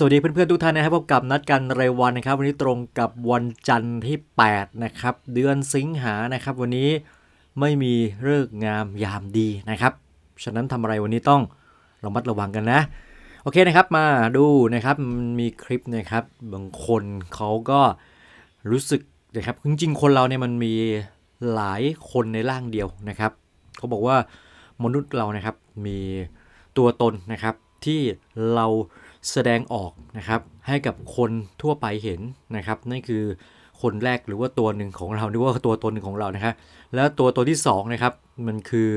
สวัสดีเพื่อนๆทุกท่านนะครับพบกับนัดกันรายวันนะครับ วันนี้ตรงกับวันจันทร์ที่ 8 นะครับ เดือนสิงหานะครับ วันนี้ไม่มีเลิกงามยามดีนะครับ ฉะนั้นทำอะไรวันนี้ต้องระมัดระวังกันนะ โอเคนะครับมาดูนะครับมีคลิปนะครับบางคนเขาก็รู้สึกนะครับจริงๆคนเราเนี่ยมันมีหลายคนในร่างเดียวนะครับเขาบอกว่ามนุษย์เรานะครับมีตัวตนนะครับที่เรา แสดงออกนะครับให้กับคนทั่วไปเห็นนะครับนั่นคือคนแรกหรือว่าตัวหนึ่งของเราหรือว่าตัวตนหนึ่งของเรานะครับแล้วตัวตนที่สองนะครับมันคือ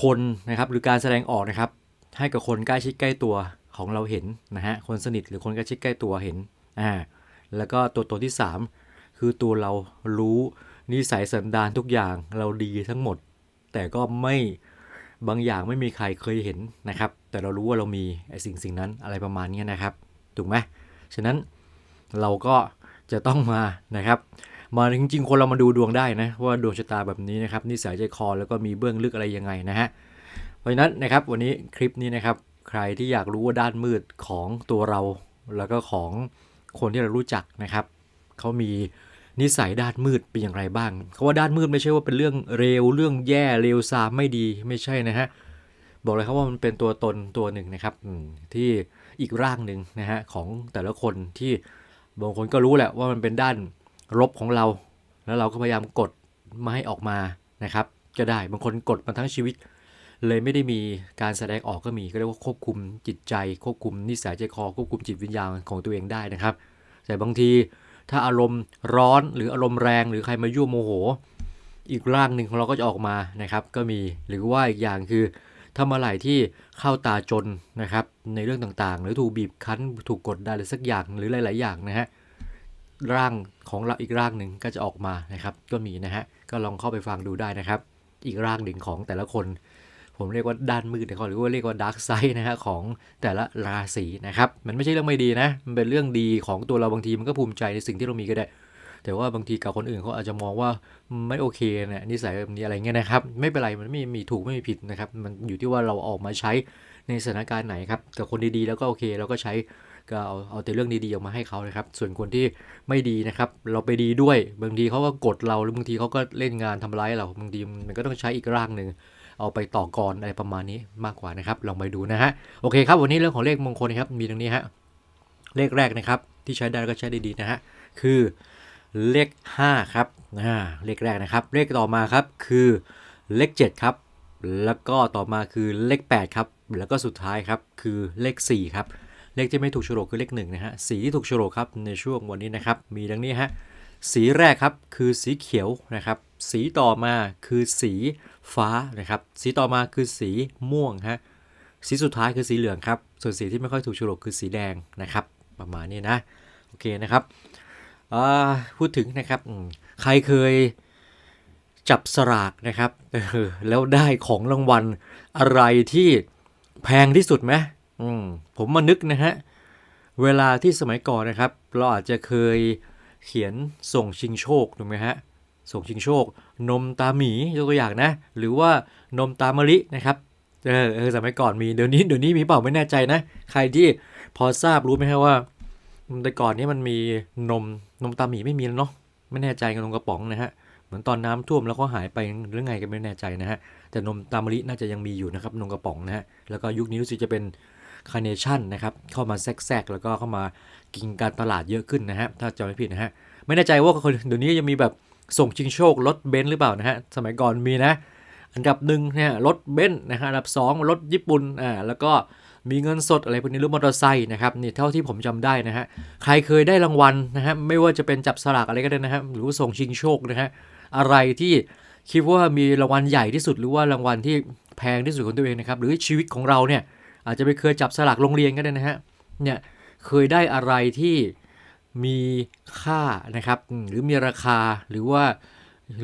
คนนะครับหรือการแสดงออกนะครับ ให้กับคนใกล้ชิดใกล้ตัวของเราเห็นนะฮะคนสนิทหรือคนใกล้ชิดใกล้ตัวเห็นอ่าแล้วก็ตัวตนที่ 3 คือตัวเรารู้นิสัยสันดานทุกอย่างเราดีทั้งหมด แต่ก็ไม่บางอย่างไม่มีใครเคยเห็นนะครับ แต่เรารู้ว่าเรามีไอ้สิ่งสิ่งนั้นอะไรประมาณนี้นะครับ ถูกไหมฉะนั้นเราก็จะต้องมานะครับ มาจริงๆ คนเรามาดูดวงได้นะว่าดวงชะตาแบบนี้นะครับนิสัยใจคอแล้วก็มีเบื้องลึกอะไรยังไงนะฮะเพราะฉะนั้นนะครับวันนี้คลิปนี้นะครับ ใครที่อยากรู้ว่าด้านมืดของตัวเรา แล้วก็ของคนที่เรารู้จักนะครับเขามีนิสัยด้านมืดเป็นอย่างไรบ้าง เขาว่าด้านมืดไม่ใช่ว่าเป็นเรื่องเร็วเรื่องแย่เร็วซามไม่ดีไม่ใช่นะฮะ บอกเลยครับว่ามันเป็นตัวตนตัวหนึ่งนะครับที่อีกร่างหนึ่งนะฮะของแต่ละคนที่บางคนก็รู้แหละว่ามันเป็นด้านลบของเรา แล้วเราก็พยายามกดไม่ให้ออกมานะครับก็ได้บางคนกดมาทั้งชีวิต เลยไม่ได้มีการแสดงออกก็มีก็เรียกว่าควบคุมจิตใจ ควบคุมนิสัยใจคอควบคุมจิตวิญญาณของตัวเองได้นะครับ แต่บางทีถ้าอารมณ์ร้อนหรืออารมณ์แรงหรือใครมายั่วโมโห อีกร่างหนึ่งของเราก็จะออกมานะครับ ก็มีหรือว่าอีกอย่างคือ ถ้าเมื่อไหร่ที่เข้าตาจนนะครับในเรื่องต่างๆ หรือถูกบีบคั้นถูกกดดันหรือสักอย่างหรือหลาย ๆ อย่างนะฮะร่างของเราอีกร่างหนึ่งก็จะออกมานะครับก็มีนะฮะก็ลองเข้าไปฟังดูได้นะครับ อีกร่างหนึ่งของแต่ละคน ผมเรียกว่าด้านมืดนะครับหรือว่าเรียกว่าดาร์กไซด์นะฮะของแต่ละราศีนะครับมันไม่ใช่เรื่องไม่ดีนะมันเป็นเรื่องดีของตัวเราบางทีมันก็ภูมิใจในสิ่งที่เรามีก็ได้ แต่ว่าบางทีกับคนอื่นเขาอาจจะมองว่าไม่โอเคเนะนิสัยแบบนี้อะไรเงี้ยนะครับ ไม่เป็นไรมันไม่มีถูกไม่มีผิดนะครับ มันอยู่ที่ว่าเราออกมาใช้ในสถานการณ์ไหนครับกับคนดีๆแล้วก็โอเคเราก็ใช้ก็เอาเอาแต่เรื่องดีๆออกมาให้เขานะครับ ส่วนคนที่ไม่ดีนะครับ เราไปดีด้วย บางทีเขาก็กดเราหรือบางทีเขาก็เล่นงานทำร้ายเราบางทีมันก็ต้องใช้อีกร่างหนึ่งเอาไปต่อกรอะไรประมาณนี้มากกว่านะครับ ลองไปดูนะฮะโอเคครับวันนี้เรื่องของเลขมงคลครับมีตรงนี้ฮะเลขแรกนะครับที่ใช้ได้ก็ใช้ได้ดีนะฮะคือ เลข 5 ครับอ่าเลขแรกนะครับ เลขต่อมาครับคือเลข 7 ครับ แล้วก็ต่อมาคือเลข 8 ครับ แล้วก็สุดท้ายครับคือเลข 4 ครับ เลขที่ไม่ถูกโฉลกคือเลข1นะฮะสีที่ถูกโฉลกครับในช่วงวันนี้นะครับ มีดังนี้ฮะสีแรกครับคือสีเขียวนะครับ สีต่อมาคือสีฟ้านะครับ สีต่อมาคือสีม่วงฮะสีสุดท้ายคือสีเหลืองครับ ส่วนสีที่ไม่ค่อยถูกโฉลกคือสีแดงนะครับ ประมาณนี้นะ โอเคนะครับ พูดถึงนะครับใครเคยจับสลากนะครับแล้วได้ของรางวัลอะไรที่แพงที่สุดไหมมผมมานึกนะฮะ เวลาที่สมัยก่อนนะครับ เราอาจจะเคยเขียนส่งชิงโชคถูกไหมฮะ ส่งชิงโชค นมตาหมียกตัวอย่างนะ หรือว่านมตามะลินะครับเออสมัยก่อนมีเดี๋ยวนี้เดี๋ยวนี้มีเปล่าไม่แน่ใจนะ ใครที่พอทราบรู้ไหมครับว่า แต่ก่อนนี้มันมีนมนมตาหมีไม่มีแล้วเนาะไม่แน่ใจกับนมกระป๋องนะฮะเหมือนตอนน้ำท่วมแล้วก็หายไปหรือไงก็ไม่แน่ใจนะฮะแต่นมตามะลิน่าจะยังมีอยู่นะครับนมกระป๋องนะฮะแล้วก็ยุคนี้รู้สึกจะเป็นคาร์เนชั่นนะครับเข้ามาแทรกๆแล้วก็เข้ามากินการตลาดเยอะขึ้นนะฮะถ้าจำไม่ผิดนะฮะไม่แน่ใจว่าคนเดี๋ยวนี้ยังมีแบบส่งชิงโชครถเบนซ์หรือเปล่านะฮะสมัยก่อนมีนะ อันดับหนึ่งเนี่ยรถเบนซ์นะฮะอันดับสองรถญี่ปุ่นอ่าแล้วก็ มีเงินสดอะไรพวกนี้หรือมอเตอร์ไซค์นะครับนี่เท่าที่ผมจำได้นะฮะใครเคยได้รางวัลนะฮะไม่ว่าจะเป็นจับสลากอะไรก็ได้นะฮะหรือส่งชิงโชคนะฮะอะไรที่คิดว่ามีรางวัลใหญ่ที่สุดหรือว่ารางวัลที่แพงที่สุดของตัวเองนะครับหรือชีวิตของเราเนี่ยอาจจะไปเคยจับสลากโรงเรียนก็ได้นะฮะเนี่ยเคยได้อะไรที่มีค่านะครับหรือมีราคาหรือว่า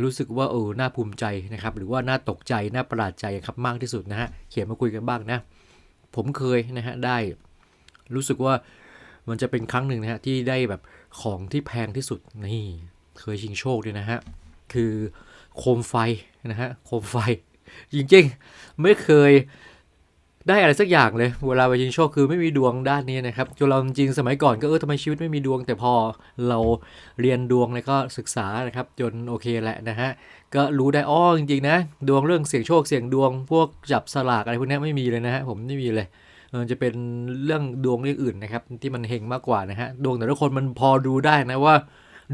รู้สึกว่าเออน่าภูมิใจนะครับหรือว่าน่าตกใจน่าประหลาดใจครับมากที่สุดนะฮะเขียนมาคุยกันบ้างนะ ผมเคยนะฮะได้ รู้สึกว่ามันจะเป็นครั้งหนึ่งนะฮะที่ได้แบบของที่แพงที่สุดนี่เคยชิงโชคด้วยนะฮะคือโคมไฟนะฮะโคมไฟจริงๆ ไม่เคย ได้อะไรสักอย่างเลย เวลาไปชิงโชคคือไม่มีดวงด้านนี้นะครับจนเราจริงสมัยก่อนก็เออทำไมชีวิตไม่มีดวง แต่พอเราเรียนดวงแล้วก็ศึกษานะครับ จนโอเคแหละนะฮะก็รู้ได้อ้อจริงๆนะ ดวงเรื่องเสี่ยงโชคเสี่ยงดวง พวกจับสลากอะไรพวกนี้ไม่มีเลยนะฮะผมไม่มีเลยเออจะเป็นเรื่องดวงเรื่องอื่นนะครับที่มันเฮงมากกว่านะฮะดวงแต่ละคนมันพอดูได้นะว่า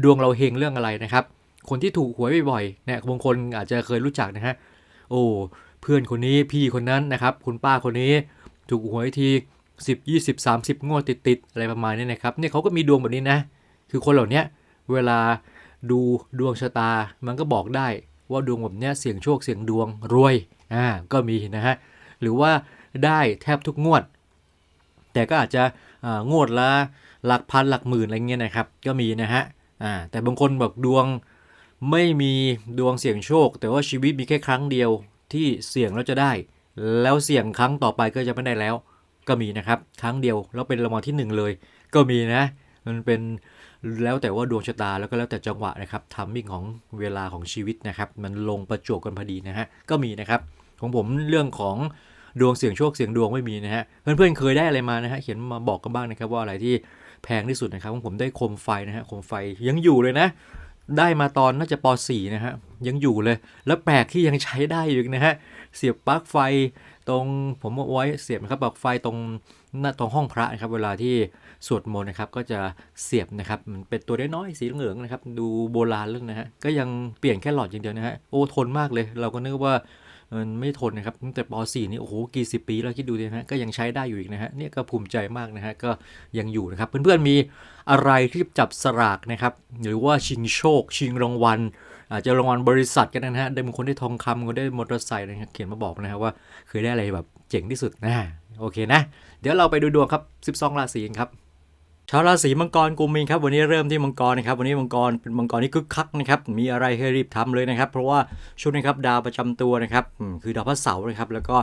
ดวงเราเฮงเรื่องอะไรนะครับ คนที่ถูกหวยบ่อยๆเนี่ยบางคนอาจจะเคยรู้จักนะฮะโอ้ พื่อนคนนี้พี่คนนั้นนะครับ คุณป้าคนนี้ถูกหวยที10 20 30 งวดติดๆอะไรประมาณนี้นะครับเนี่ยเขาก็มีดวงแบบนี้นะ คือคนเหล่านี้เวลาดูดวงชะตามันก็บอกได้ว่าดวงแบบนี้เสี่ยงโชคเสี่ยงดวงรวยอ่าก็มีนะฮะหรือว่าได้แทบทุกงวด แต่ก็อาจจะงวดละหลักพันหลักหมื่นอะไรเงี้ยนะครับ ก็มีนะฮะอ่าแต่บางคนแบบดวงไม่มีดวงเสี่ยงโชค แต่ว่าชีวิตมีแค่ครั้งเดียว ที่เสี่ยงแล้วจะได้ แล้วเสี่ยงครั้งต่อไปก็จะไม่ได้แล้ว ก็มีนะครับครั้งเดียวแล้วเป็นรางวัลที่หนึ่งเลย ก็มีนะ มันเป็นแล้วแต่ว่าดวงชะตาแล้วก็แล้วแต่จังหวะนะครับทัมมิ่งของเวลาของชีวิตนะครับ มันลงประจวบกันพอดีนะฮะก็มีนะครับ ของผมเรื่องของดวงเสี่ยงโชคเสี่ยงดวงไม่มีนะฮะเพื่อนๆเคยได้อะไรมานะฮะเขียนมาบอกกันบ้างนะครับว่าอะไรที่แพงที่สุดนะครับของผมได้โคมไฟนะฮะโคมไฟยังอยู่เลยนะ ได้มาตอนน่าจะป .4 นะฮะ ยังอยู่เลย แล้วแปลกที่ยังใช้ได้อยู่นะฮะ เสียบปลั๊กไฟตรงผมเอาไว้เสียบนะครับปลั๊กไฟตรงหน้าตรงห้องพระนะครับ เวลาที่สวดมนต์นะครับ ก็จะเสียบนะครับมันเป็นตัวน้อยๆสีเหลืองนะครับ ดูโบราณแล้วนะฮะ ก็ยังเปลี่ยนแค่หลอดอย่างเดียวนะฮะ โอ้ทนมากเลย เราก็นึกว่า มันไม่ทนนะครับตั้งแต่ป .4 นี่โอ้โหกี่สิบปีแล้วคิดดูดินะฮะก็ยังใช้ได้อยู่อีกนะฮะเนี่ยก็ภูมิใจมากนะฮะก็ยังอยู่นะครับ เพื่อนๆมีอะไรที่จับสลากนะครับหรือว่าชิงโชค ชิงรางวัลอาจจะรางวัลบริษัทกันนะฮะได้บางคนได้ทองคำคนได้มอเตอร์ไซค์นะครับเขียนมาบอกนะฮะว่าเคยได้อะไรแบบเจ๋งที่สุดนะโอเคนะ เดี๋ยวเราไปดูดวงครับ 12 ราศีครับ ชาวราศีมังกรกุมมีนครับวันนี้เริ่มที่มังกรนะครับวันนี้มังกรเป็นมังกรที่คึกคักนะครับมีอะไรให้รีบทำเลยนะครับ เพราะว่าช่วงนี้ครับดาวประจำตัวนะครับคือดาวพระเสาร์นะครับแล้วก็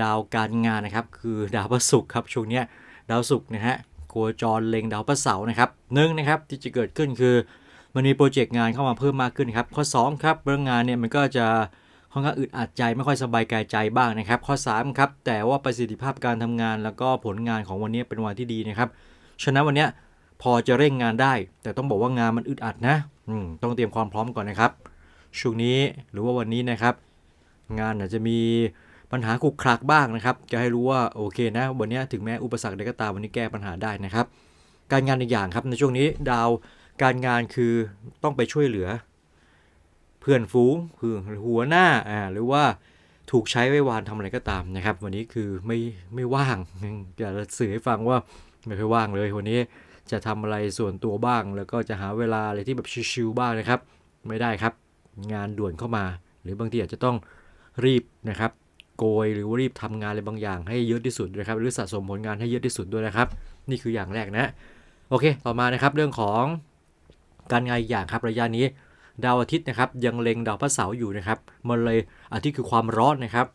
ดาวการงานนะครับคือดาวพระศุกร์ครับช่วงนี้ดาวศุกร์นะฮะโคจรเล็งดาวพระเสาร์นะครับหนึ่งนะครับที่จะเกิดขึ้นคือมันมีโปรเจกต์งานเข้ามาเพิ่มมากขึ้นครับข้อ2ครับเรื่องงานเนี่ยมันก็จะค่อนข้างอึดอัดใจไม่ค่อยสบายกายใจบ้างนะครับ ข้อ3ครับแต่ว่าประสิทธิภาพการทำงานแล้วก็ผลงานของวันนี้เป็นวันที่ดีนะครับ ฉะนั้นวันนี้พอจะเร่งงานได้ แต่ต้องบอกว่างานมันอึดอัดนะต้องเตรียมความพร้อมก่อนนะครับ ช่วงนี้หรือว่าวันนี้นะครับ งานอาจจะมีปัญหาขรุกคลักบ้างนะครับ จะให้รู้ว่าโอเคนะ วันนี้ถึงแม้อุปสรรคใดก็ตามวันนี้แก้ปัญหาได้นะครับ การงานอีกอย่างครับในช่วงนี้ดาวการงานคือต้องไปช่วยเหลือ เพื่อนฝูงคือหัวหน้าอ่าหรือว่าถูกใช้ไว้วานทำอะไรก็ตามนะครับ วันนี้คือไม่ไม่ว่างอยากจะสื่อให้ฟังว่า ไม่ค่อยว่างเลยวันนี้จะทำอะไรส่วนตัวบ้าง แล้วก็จะหาเวลาอะไรที่แบบชิวๆบ้างนะครับ ไม่ได้ครับ งานด่วนเข้ามา หรือบางทีอาจจะต้องรีบนะครับ โกยหรือว่ารีบทำงานอะไรบางอย่างให้เยอะที่สุดนะครับ หรือสะสมผลงานให้เยอะที่สุดด้วยนะครับ นี่คืออย่างแรกนะโอเค ต่อมานะครับเรื่องของการงานอีกอย่างครับระยะนี้ ดาวอาทิตย์นะครับยังเล็งดาวพระเสาร์อยู่นะครับมันเลยอาทิตย์คือความร้อนนะครับ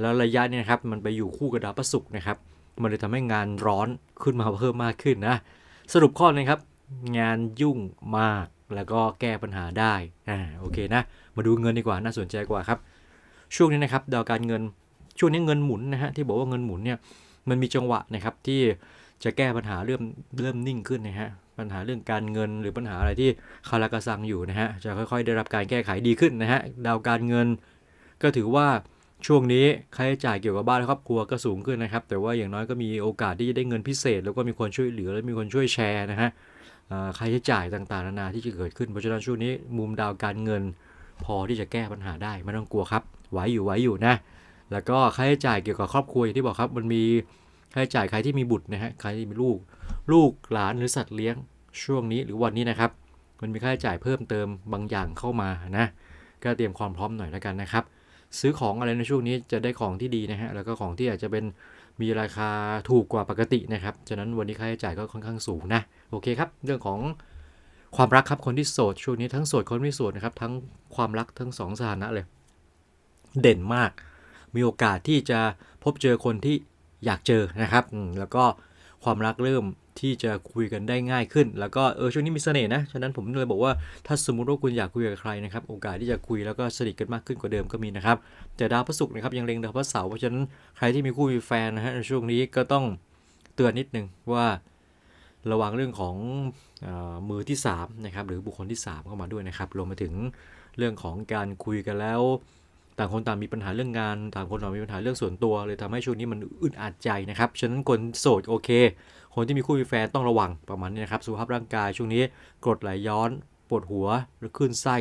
แล้วระยะนี้นะครับมันไปอยู่คู่กับดาวพระศุกร์นะครับ มันเลยทำให้งานร้อนขึ้นมาเพิ่มมากขึ้นนะ สรุปข้อนี้ครับ งานยุ่งมากแล้วก็แก้ปัญหาได้อ่าโอเคนะ มาดูเงินดีกว่าน่าสนใจกว่าครับ ช่วงนี้นะครับดาวการเงินช่วงนี้เงินหมุนนะฮะที่บอกว่าเงินหมุนเนี่ยมันมีจังหวะนะครับที่จะแก้ปัญหาเริ่มเริ่มนิ่งขึ้นนะฮะปัญหาเรื่องการเงินหรือปัญหาอะไรที่คาราคาซังอยู่นะฮะจะค่อยๆ ได้รับการแก้ไขดีขึ้นนะฮะดาวการเงินก็ถือว่า ช่วงนี้ค่าใช้จ่ายเกี่ยวกับบ้านครอบครัวก็สูงขึ้นนะครับ แต่ว่าอย่างน้อยก็มีโอกาสที่จะได้เงินพิเศษ แล้วก็มีคนช่วยเหลือและมีคนช่วยแชร์นะฮะค่าใช้จ่ายต่างๆนานาที่จะเกิดขึ้นเพราะฉะนั้นช่วงนี้มุมดาวการเงิน พอที่จะแก้ปัญหาได้ไม่ต้องกลัวครับไหวอยู่ไหวอยู่นะ แล้วก็ค่าใช้จ่ายเกี่ยวกับครอบครัวอย่างที่บอกครับมันมีค่าใช้จ่ายใครที่มีบุตรนะฮะใครที่มีลูก ลูกหลานหรือสัตว์เลี้ยงช่วงนี้หรือวันนี้นะครับ มันมีค่าใช้จ่ายเพิ่มเติมบางอย่างเข้ามานะก็เตรียมความพร้อมหน่อยแล้วกันนะครับ ซื้อของอะไรในช่วงนี้จะได้ของที่ดีนะฮะแล้วก็ของที่อาจจะเป็นมีราคาถูกกว่าปกตินะครับฉะนั้นวันนี้ค่าใช้จ่ายก็ค่อนข้างสูงนะโอเคครับ เรื่องของความรักครับคนที่โสดช่วงนี้ทั้งโสดคนไม่โสดนะครับทั้งความรักทั้งสองสถานะเลย เด่นมาก มีโอกาสที่จะพบเจอคนที่อยากเจอนะครับแล้วก็ความรักเริ่ม ที่จะคุยกันได้ง่ายขึ้น แล้วก็เออช่วงนี้มีเสน่ห์นะฉะนั้นผมเลยบอกว่าถ้าสมมติว่าคุณอยากคุยกับใครนะครับโอกาสที่จะคุยแล้วก็สนิทกันมากขึ้นกว่าเดิมก็มีนะครับแต่ดาวพระศุกร์นะครับยังเล็งดาวพระเสาร์เพราะฉะนั้นใครที่มีคู่มีแฟนนะฮะในช่วงนี้ก็ต้องเตือนนิดนึงว่าระวังเรื่องของออมือที่3นะครับหรือบุคคลที่ 3 เข้ามาด้วยนะครับรวมไปถึงเรื่องของการคุยกันแล้ว ต่างคนต่างมีปัญหาเรื่องงาน ต่างคนต่างมีปัญหาเรื่องส่วนตัวเลยทำให้ช่วงนี้มันอึดอัดใจนะครับฉะนั้นคนโสดโอเค คนที่มีคู่มีแฟนต้องระวังประมาณนี้นะครับสุขภาพร่างกายช่วงนี้กรดไหลย้อนปวดหัวหรือคลื่นไส้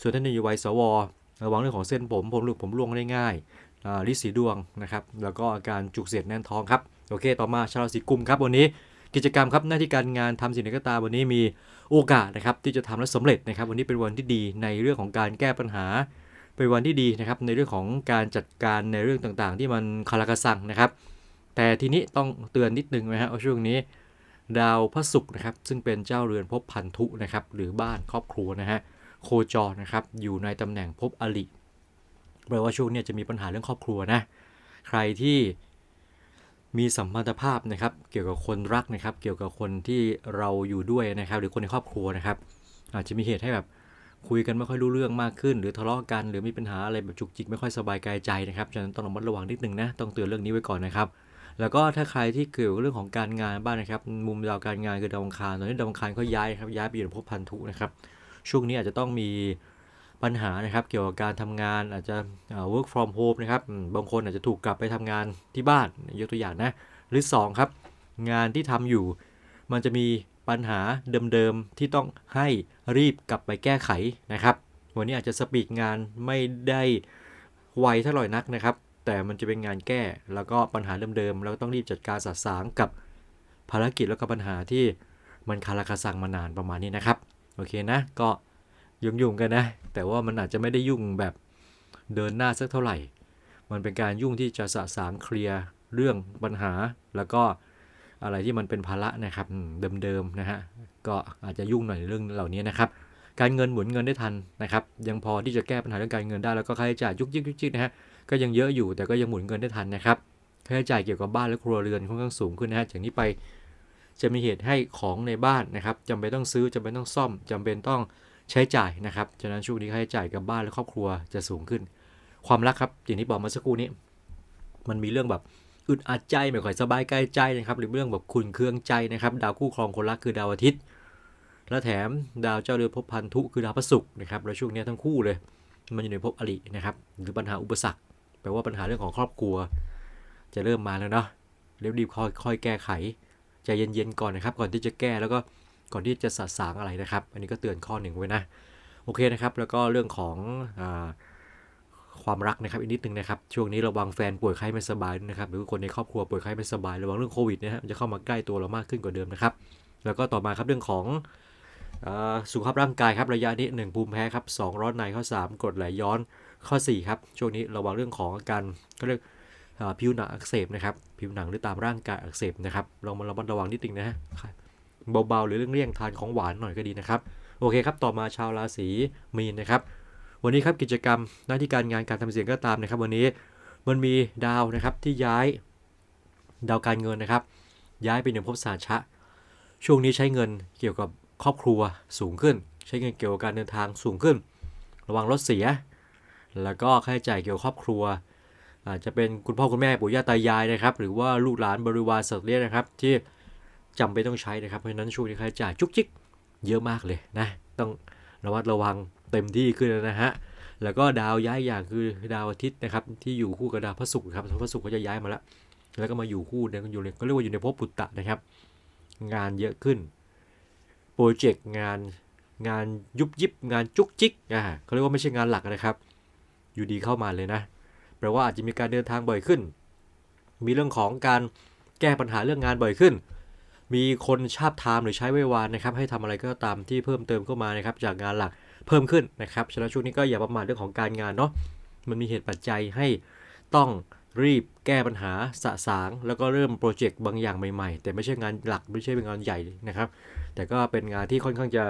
ส่วนท่านที่อยู่วัยสวระวังเรื่องของเส้นผมผมหลุดผมร่วงได้ง่ายอ่าลิสีดวงนะครับแล้วก็อาการจุกเสียดแน่นท้องครับโอเค ต่อมาชาวราศีกุมครับวันนี้กิจกรรมครับหน้าที่การงานทำสิ่งใดก็ตามวันนี้มีโอกาสนะครับที่จะทำและสำเร็จนะครับ วันนี้เป็นวันที่ดีในเรื่องของการแก้ปัญหา เป็นวันที่ดีนะครับในเรื่องของการจัดการในเรื่องต่างๆ ที่มันคาราคาซังนะครับ แต่ทีนี้ต้องเตือนนิดนึงนะฮะว่าช่วงนี้ดาวพระศุกร์นะครับ ซึ่งเป็นเจ้าเรือนภพพันธุนะครับ หรือบ้านครอบครัวนะฮะโคจรนะครับ อยู่ในตำแหน่งภพอลิแปลว่าช่วงนี้จะมีปัญหาเรื่องครอบครัวนะ ใครที่มีสัมพันธภาพนะครับ เกี่ยวกับคนรักนะครับ เกี่ยวกับคนที่เราอยู่ด้วยนะครับ หรือคนในครอบครัวนะครับ อาจจะมีเหตุให้แบบคุยกันไม่ค่อยรู้เรื่องมากขึ้น หรือทะเลาะกัน หรือมีปัญหาอะไรแบบจุกจิกไม่ค่อยสบายกายใจนะครับฉะนั้นต้องระมัดระวังนิดนึงนะต้องเตือนเรื่องนี้ไว้ก่อนนะครับ แล้วก็ถ้าใครที่เกี่ยวกับเรื่องของการงานบ้างนะครับ มุมดาวการงานคือดาวอังคารตอนนี้ดาวอังคารเขาย้ายครับย้ายไปอยู่ในภพพันธุนะครับช่วงนี้อาจจะต้องมีปัญหานะครับ เกี่ยวกับการทำงานอาจจะ work from home นะครับบางคนอาจจะถูกกลับไปทำงานที่บ้านยกตัวอย่างนะหรือ 2 ครับ งานที่ทำอยู่ มันจะมีปัญหาเดิมๆที่ต้องให้รีบกลับไปแก้ไขนะครับ วันนี้อาจจะสปีดงานไม่ได้ไวเท่าไหร่นักนะครับ แต่มันจะเป็นงานแก้ แล้วก็ปัญหาเดิมๆแล้วก็ต้องรีบจัดการสะสางกับภารกิจแล้วก็ปัญหาที่มันคาราคาซังมานานประมาณนี้นะครับ โอเคนะ ก็ยุ่งๆกันนะ แต่ว่ามันอาจจะไม่ได้ยุ่งแบบเดินหน้าสักเท่าไหร่ มันเป็นการยุ่งที่จะสะสางเคลียร์เรื่องปัญหา แล้วก็อะไรที่มันเป็นภาระนะครับเดิมๆนะฮะ ก็อาจจะยุ่งหน่อยเรื่องเหล่านี้นะครับ การเงินหมุนเงินได้ทันนะครับ ยังพอที่จะแก้ปัญหาเรื่องการเงินได้แล้วก็ค่าใช้จ่ายยุกยิกยุกยิกนะฮะ ก็ยังเยอะอยู่แต่ก็ยังหมุนเงินได้ทันนะครับค่าใช้จ่ายเกี่ยวกับบ้านและครัวเรือนค่อนข้างสูงขึ้นนะฮะจากนี้ไปจะมีเหตุให้ของในบ้านนะครับจำเป็นต้องซื้อจำเป็นต้องซ่อมจำเป็นต้องใช้จ่ายนะครับฉะนั้นช่วงนี้ค่าใช้จ่ายกับบ้านและครอบครัวจะสูงขึ้น ความรักครับอย่างที่บอกมาสักครู่นี้ มันมีเรื่องแบบอึดอัดใจไม่ค่อยสบายกายใจนะครับหรือเรื่องแบบขุ่นเคืองใจนะครับ ดาวคู่ครองคนรักคือดาวอาทิตย์ และแถมดาวเจ้าเรือนภพพันธุคือดาวพระศุกร์นะครับแล้วช่วงนี้ทั้งคู่เลย มันอยู่ในภพอรินะครับหรือปัญหาอุปสรรค ลว่าปัญหาเรื่องของครอบครัว จะเริ่มมาแล้วเนาะรีบๆค่อยค่อยแก้ไขใจเย็นๆก่อนนะครับ ก่อนที่จะแก้แล้วก็ก่อนที่จะสะสางอะไรนะครับ อันนี้ก็เตือนข้อหนึ่งไว้นะโอเคนะครับ แล้วก็เรื่องของอความรักนะครับอีกนิดนึงนะครับ ช่วงนี้ระวังแฟนป่วยไข้ไม่สบายนะครับหรือคนในครอบครัวป่วยไข้ไม่สบายระวังเรื่องโควิดนะฮะมันจะเข้ามาใกล้ตัวเรามากขึ้นกว่าเดิมนะครับ แล้วก็ต่อมาครับเรื่องของอสุขภาพร่างกายครับระยะนี้หนึ่งภูมิแพ้ครับสองร้อนในข้อ3กรดไหลย้อน ข้อ4ครับช่วงนี้ระวังเรื่องของอาการก็เรียกอ่าผิวหนังอักเสบนะครับผิวหนังหรือตามร่างกายอักเสบนะครับลองมาระมัดระวังนิดนึงนะฮะเบาๆ หรือเลี่ยงๆทานของหวานหน่อยก็ดีนะครับโอเคครับต่อมาชาวราศีมีนนะครับ วันนี้ครับกิจกรรมหน้าที่การงานการทำเสียงก็ตามนะครับ วันนี้มันมีดาวนะครับที่ย้ายดาวการเงินนะครับ ย้ายไปในภพสาชะ ช่วงนี้ใช้เงินเกี่ยวกับครอบครัวสูงขึ้น ใช้เงินเกี่ยวกับการเดินทางสูงขึ้น ระวังรถเสีย แล้วก็ค่าใช้จ่ายเกี่ยวกับครอบครัว อาจจะเป็นคุณพ่อคุณแม่ปู่ย่าตายายนะครับ หรือว่าลูกหลานบริวารสัตว์เลี้ยงนะครับ ที่จำเป็นต้องใช้นะครับ เพราะฉะนั้นช่วงนี้ค่าใช้จ่ายจุกจิกเยอะมากเลยนะ ต้องระมัดระวังเต็มที่ขึ้นนะฮะ แล้วก็ดาวย้ายอย่างคือดาวอาทิตย์นะครับ ที่อยู่คู่กับดาวพระศุกร์ครับพระศุกร์ก็จะย้ายมาแล้ว แล้วก็มาอยู่คู่เนี่ยอยู่เลยก็เรียกว่าอยู่ในภพปุตตะนะครับ งานเยอะขึ้นโปรเจกต์งานงานยุบยิบงานจุกจิกอ่าเขาเรียกว่าไม่ใช่งานหลักนะครับ อยู่ดีเข้ามาเลยนะแปลว่าอาจจะมีการเดินทางบ่อยขึ้น มีเรื่องของการแก้ปัญหาเรื่องงานบ่อยขึ้น มีคนชาบทามหรือใช้ไววานนะครับ ให้ทำอะไรก็ตามที่เพิ่มเติมเข้ามานะครับ จากงานหลักเพิ่มขึ้นนะครับฉะนั้นช่วงนี้ก็อย่าประมาทเรื่องของการงานเนาะมันมีเหตุปัจจัยให้ต้องรีบแก้ปัญหาสะสาง แล้วก็เริ่มโปรเจกต์บางอย่างใหม่ๆ แต่ไม่ใช่งานหลักไม่ใช่เป็นงานใหญ่นะครับ แต่ก็เป็นงานที่ค่อนข้างจะ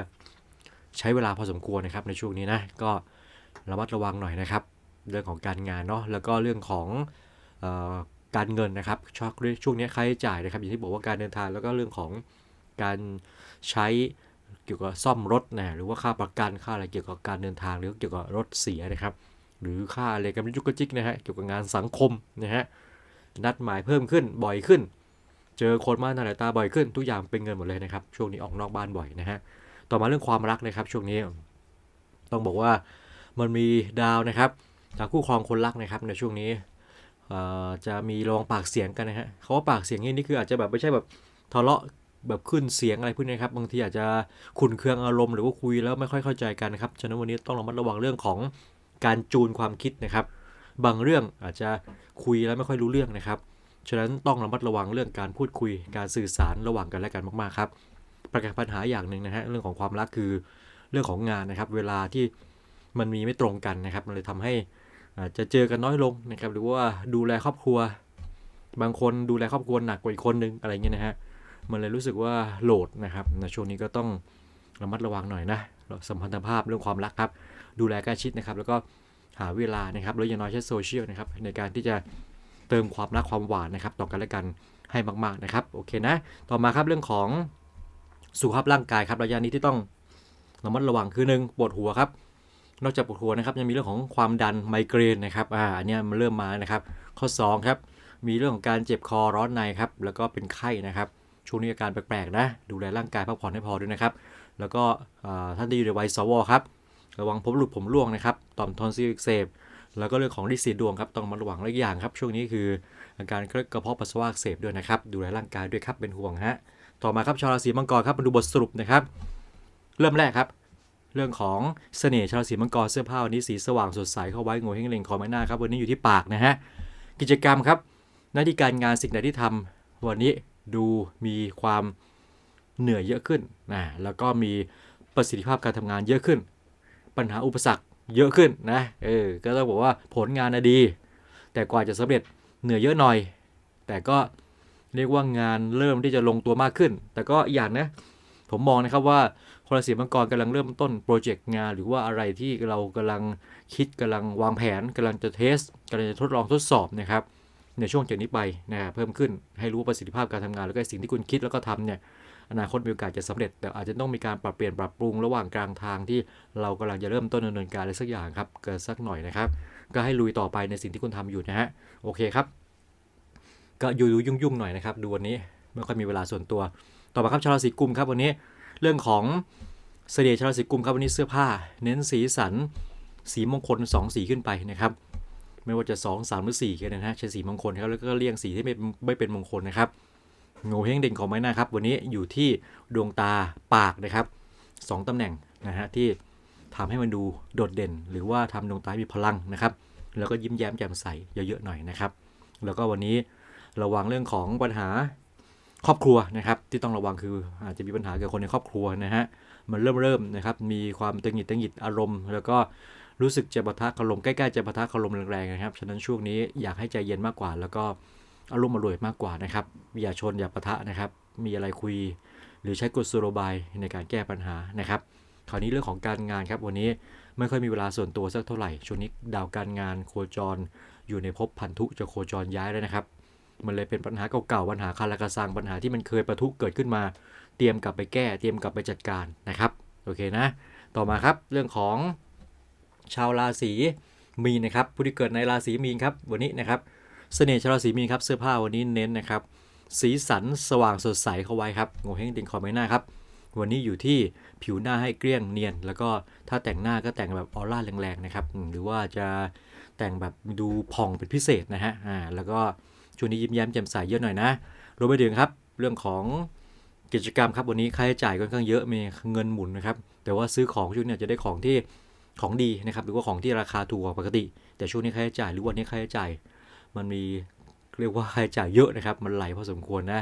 ใช้เวลาพอสมควรนะครับในช่วงนี้นะก็ระมัดระวังหน่อยนะครับ เรื่องของการงานเนาะแล้วก็เรื่องของออการเงินนะครับช่วงช่วงนี้ค่าใช้จ่ายนะครับอย่างที่บอกว่าการเดินทางแล้วก็เรื่องของการใช้เกี่ยวกับซ่อมรถนะหรือว่าค่าประกันค่าอะไรเกี่ยวกับการเดินทางหรือเกี่ยวกับรถเสียนะครับ หรือค่าอะไรกันไม่ยุกกระจิกนะฮะเกี่ยวกับงานสังคมนะฮะนัดหมายเพิ่มขึ้นบ่อยขึ้น เจอคนมาหน้าหลายตาบ่อยขึ้น ทุกอย่างเป็นเงินหมดเลยนะครับ ช่วงนี้ออกนอกบ้านบ่อยนะฮะต่อมาเรื่องความรักนะครับ ช่วงนี้ต้องบอกว่ามันมีดาวนะครับ จากคู่ครองคนรักนะครับในช่วงนี้จะมีระวังปากเสียงกันนะฮะเขาว่าปากเสียงนี่นี่คืออาจจะแบบไม่ใช่แบบทะเลาะแบบขึ้นเสียงอะไรพวกนี้นะครับบางทีอาจจะขุนเคืองอารมณ์หรือว่าคุยแล้วไม่ค่อยเข้าใจกันนะครับฉะนั้นวันนี้ต้องระมัดระวังเรื่องของการจูนความคิดนะครับ บางเรื่องอาจจะคุยแล้วไม่ค่อยรู้เรื่องนะครับฉะนั้นต้องระมัดระวังเรื่องการพูดคุยการสื่อสารระหว่างกันและกันมากๆครับประการปัญหาอย่างหนึ่งนะฮะเรื่องของความรักคือเรื่องของงานนะครับ เวลาที่มันมีไม่ตรงกันนะครับ มันเลยทำให้ อาจจะเจอกันน้อยลงนะครับหรือว่าดูแลครอบครัว บางคนดูแลครอบครัวหนักกว่าอีกคนนึงอะไรเงี้ยนะฮะมันเลยรู้สึกว่าโหลดนะครับในช่วงนี้ก็ต้องระมัดระวังหน่อยนะสัมพันธภาพเรื่องความรักครับ ดูแลใกล้ชิดนะครับ แล้วก็หาเวลานะครับแล้วอย่างน้อยใช้โซเชียลนะครับในการที่จะเติมความรักความหวานนะครับ ต่อกันและกันให้มากๆนะครับโอเคนะ ต่อมาครับเรื่องของสุขภาพร่างกายครับระยะนี้ที่ต้องระมัดระวังคือหนึ่งปวดหัวครับ นอกจากปวดหัวนะครับยังมีเรื่องของความดันไมเกรนนะครับอ่าอันนี้มันเริ่มมานะครับ ข้อ2ครับมีเรื่องของการเจ็บคอร้อนในครับแล้วก็เป็นไข้นะครับช่วงนี้อาการแปลกๆนะดูแลร่างกายพักผ่อนให้พอด้วยนะครับ แล้วก็ท่านที่อยู่ในวัยสวครับระวังผมหลุดผมร่วงนะครับต่อมทอนซิลอักเสบแล้วก็เรื่องของลินสีดวงครับต้องมาระวังและอีกอย่างครับ ช่วงนี้คืออาการกระเพาะปัสสาวะอักเสบด้วยนะครับดูแลร่างกายด้วยครับเป็นห่วงฮะต่อมาครับชาวราศีมังกรครับมาดูบทสรุปนะครับ เริ่มแรกครับ เรื่องของเสน่ห์ชาวราศีมังกรเสื้อผ้าวันนี้สีสว่างสดใสเข้าไว้งูเฮงเล็งคอไม้หน้าครับ วันนี้อยู่ที่ปากนะฮะกิจกรรมครับหน้าที่การงานสิ่งใดที่ทำวันนี้ดูมีความเหนื่อยเยอะขึ้นนะแล้วก็มีประสิทธิภาพการทำงานเยอะขึ้น ปัญหาอุปสรรคเยอะขึ้นนะเออก็ต้องบอกว่าผลงานนะดี แต่กว่าจะสำเร็จเหนื่อยเยอะหน่อย แต่ก็เรียกว่างานเริ่มที่จะลงตัวมากขึ้น แต่ก็อย่างนะ ผมมองนะครับว่าคนราศีมังกรกำลังเริ่มต้นโปรเจกต์งาน หรือว่าอะไรที่เรากำลังคิดกำลังวางแผนกำลังจะเทสกำลังจะทดลองทดสอบนะครับในช่วงจากนี้ไปนะเพิ่มขึ้นให้รู้ประสิทธิภาพการทำงาน แล้วก็สิ่งที่คุณคิดแล้วก็ทำเนี่ยอนาคตมีโอกาสจะสำเร็จ แต่อาจจะต้องมีการปรับเปลี่ยนปรับปรุงระหว่างกลางทางที่เรากำลังจะเริ่มต้นดำเนินการอะไรสักอย่างครับเกิดสักหน่อยนะครับ ก็ให้ลุยต่อไปในสิ่งที่คุณทำอยู่นะฮะโอเคครับ ก็อยู่ยุ่งๆหน่อยนะครับ ดูวันนี้ไม่ค่อยมีเวลาส่วนตัว ต่อมาครับชาวราศีกุมครับวันนี้เรื่องของเสน่ห์ชาวราศีกุมครับวันนี้เสื้อผ้า เน้นสีสันสีมงคลสองสีขึ้นไปนะครับไม่ว่าจะ 2 3 หรือ4กันนะฮะใช้สีมงคลครับแล้วก็เลี่ยงสีที่ไม่ไม่เป็นมงคลนะครับโงเฮงเด่นของไม้หน้าครับ วันนี้อยู่ที่ดวงตาปากนะครับสองตำแหน่งนะฮะที่ทำให้มันดูโดดเด่น หรือว่าทำดวงตาให้มีพลังนะครับ แล้วก็ยิ้มแย้มแจ่มใสเยอะๆหน่อยนะครับ แล้วก็วันนี้ระวังเรื่องของปัญหา ครอบครัวนะครับที่ต้องระวังคืออาจจะมีปัญหาเกี่ยวกับคนในครอบครัวนะฮะมันเริ่มเริ่มนะครับมีความตึงหิดตึงหิดอารมณ์ แล้วก็รู้สึกจะปะทะคารมใกล้ๆจะปะทะคารมแรงๆนะครับฉะนั้นช่วงนี้อยากให้ใจเย็นมากกว่า แล้วก็อารมณ์อร่อยมากกว่านะครับอย่าชนอย่าปะทะนะครับมีอะไรคุย หรือใช้กุศโลบายในการแก้ปัญหานะครับคราวนี้เรื่องของการงานครับวันนี้ไม่ค่อยมีเวลาส่วนตัวสักเท่าไหร่ช่วงนี้ดาวการงานโคจร อยู่ในภพพันธุจะโคจรย้ายแล้วนะครับ มันเลยเป็นปัญหาเก่าๆปัญหาคาราคาซังปัญหาที่มันเคยประทุเกิดขึ้นมา เตรียมกลับไปแก้ เตรียมกลับไปจัดการนะครับโอเคนะ ต่อมาครับเรื่องของชาวราศีมีนนะครับผู้ที่เกิดในราศีมีนครับวันนี้นะครับเสน่ห์ชาวราศีมีนครับเสื้อผ้าวันนี้เน้นนะครับ สีสันสว่างสดใสเข้าไว้ครับโงเฮงติงคอไม้หน้าครับวันนี้อยู่ที่ผิวหน้าให้เกลี้ยงเนียน แล้วก็ถ้าแต่งหน้าก็แต่งแบบออร่าแรงๆนะครับหรือว่าจะแต่งแบบดูผ่องเป็นพิเศษนะฮะอ่าแล้วก็ ช่วงนี้ยิ้มแย้มแจ่มใสเยอะหน่อยนะรวมไปถึงครับเรื่องของกิจกรรมครับวันนี้ค่าใช้จ่ายค่อนข้างเยอะมีเงินหมุนนะครับแต่ว่าซื้อของช่วงนี้จะได้ของที่ของดีนะครับหรือว่าของที่ราคาถูกกว่าปกติ แต่ช่วงนี้ค่าใช้จ่ายหรือวันนี้ค่าใช้จ่ายมันมีเรียกว่าค่าใช้จ่ายเยอะนะครับ มันไหลพอสมควรนะ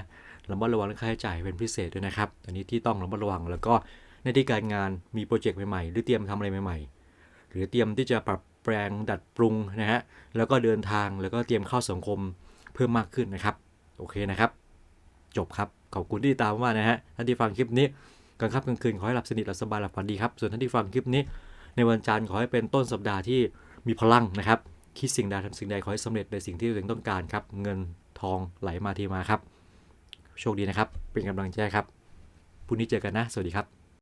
ระมัดระวังเรื่องค่าใช้จ่ายเป็นพิเศษด้วยนะครับอันนี้ที่ต้องระมัดระวังแล้วก็ในที่การงานมีโปรเจกต์ใหม่ๆ หรือเตรียมทำอะไรใหม่ๆ หรือเตรียมที่จะปรับแปลงดัดปรุงนะฮะแล้วก็เดินทางแล้วก็เตรียมเข้าสังคม เพิ่มมากขึ้นนะครับ โอเคนะครับ จบครับ ขอบคุณที่ติดตามมานะฮะท่านที่ฟังคลิปนี้กลางค่ำกลางคืนขอให้หลับสนิทหลับสบายหลับฝันดีครับส่วนท่านที่ฟังคลิปนี้ ในวันจันทร์ขอให้เป็นต้นสัปดาห์ที่มีพลังนะครับคิดสิ่งใดทำสิ่งใดขอให้สำเร็จในสิ่งที่ตัวเองต้องการครับ เงินทองไหลมาเทีมาครับ โชคดีนะครับ เป็นกำลังใจครับพรุ่งนี้เจอกันนะ สวัสดีครับ